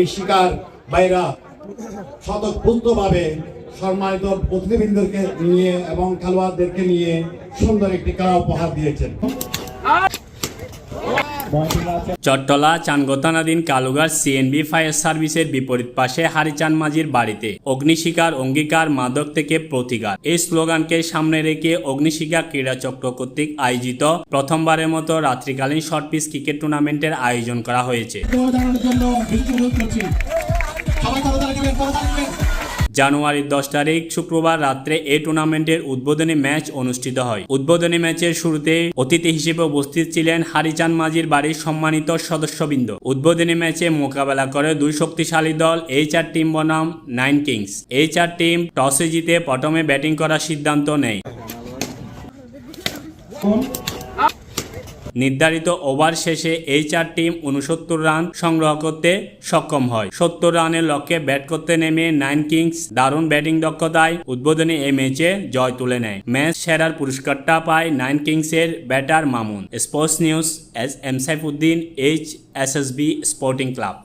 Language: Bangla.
এই শিকার ভাইরা স্বতঃপূর্তভাবে সম্মানিত প্রতিনিধিদেরকে নিয়ে এবং খেলোয়াড়দেরকে নিয়ে সুন্দর একটি কারা উপহার দিয়েছেন। চট্টলা চানগোতানাধীন কালুগার সিএনবি ফায়ার সার্ভিসের বিপরীত পাশে হারিচান মাঝির বাড়িতে অগ্নিশিকার অঙ্গীকার মাদক থেকে প্রতিকার এই স্লোগানকে সামনে রেখে অগ্নিশিকা ক্রীড়া চক্র কর্তৃক আয়োজিত প্রথমবারের মতো রাত্রিকালীন শর্ট পিচ ক্রিকেট টুর্নামেন্টের আয়োজন করা হয়েছে। জানুয়ারির দশ তারিখ শুক্রবার রাত্রে এই টুর্নামেন্টের উদ্বোধনী ম্যাচ অনুষ্ঠিত হয়। উদ্বোধনী ম্যাচের শুরুতে অতিথি হিসেবে উপস্থিত ছিলেন হারিচান মাঝির বাড়ির সম্মানিত সদস্যবৃন্দ। উদ্বোধনী ম্যাচে মোকাবেলা করে দুই শক্তিশালী দল, এই চার টিম বনাম নাইন কিংস। এই চার টিম টসে জিতে প্রথমে ব্যাটিং করার সিদ্ধান্ত নেয়। নির্ধারিত ওভার শেষে এই চার টিম উনসত্তর রান সংগ্রহ করতে সক্ষম হয়। সত্তর রানের লক্ষ্যে ব্যাট করতে নেমে নাইন কিংস দারুণ ব্যাটিং দক্ষতায় উদ্বোধনী এই ম্যাচে জয় তুলে নেয়। ম্যাচ সেরার পুরস্কারটা পায় নাইন কিংসের batter Mamun. Sports news S M Saifuddin, H S S B sporting club.